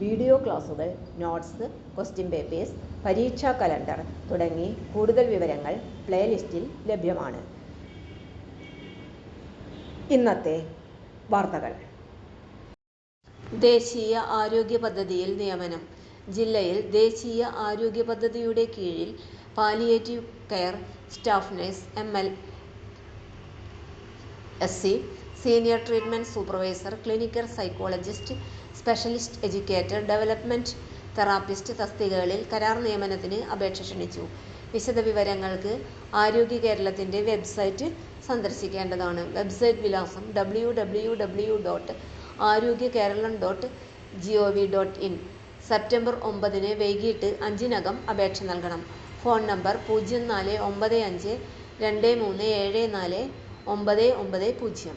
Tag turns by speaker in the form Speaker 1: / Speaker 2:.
Speaker 1: Video ക്ലാസുകൾ notes question papers പരീക്ഷാ calendar തുടങ്ങി കൂടുതൽ വിവരങ്ങൾ പ്ലേലിസ്റ്റിൽ ലഭ്യമാണ്. ഇന്നത്തെ വാർത്തകൾ.
Speaker 2: ദേശീയ ആരോഗ്യ പദ്ധതിയിൽ നിയമനം. ജില്ലയിൽ ദേശീയ ആരോഗ്യ പദ്ധതിയുടെ കീഴിൽ palliative care staff nurse M L S C senior treatment supervisor clinical psychologist specialist educator development therapist തസ്തികകളിൽ കരാർ നിയമനത്തിന് അപേക്ഷ ക്ഷണിച്ചു. വിശദവിവരങ്ങൾക്ക് ആരോഗ്യ കേരളത്തിന്റെ വെബ്സൈറ്റ് സന്ദർശിക്കേണ്ടതാണ്. വെബ്സൈറ്റ് വിലാസം W W W dot Arogya Keralam dot dot in September ഒമ്പതിന് വൈകിട്ട് അഞ്ചിനകം അപേക്ഷ നൽകണം. ഫോൺ നമ്പർ പൂജ്യം നാല് ഒമ്പത് അഞ്ച് രണ്ട് മൂന്ന് ഏഴ് നാല് ഒമ്പത് ഒമ്പത് പൂജ്യം.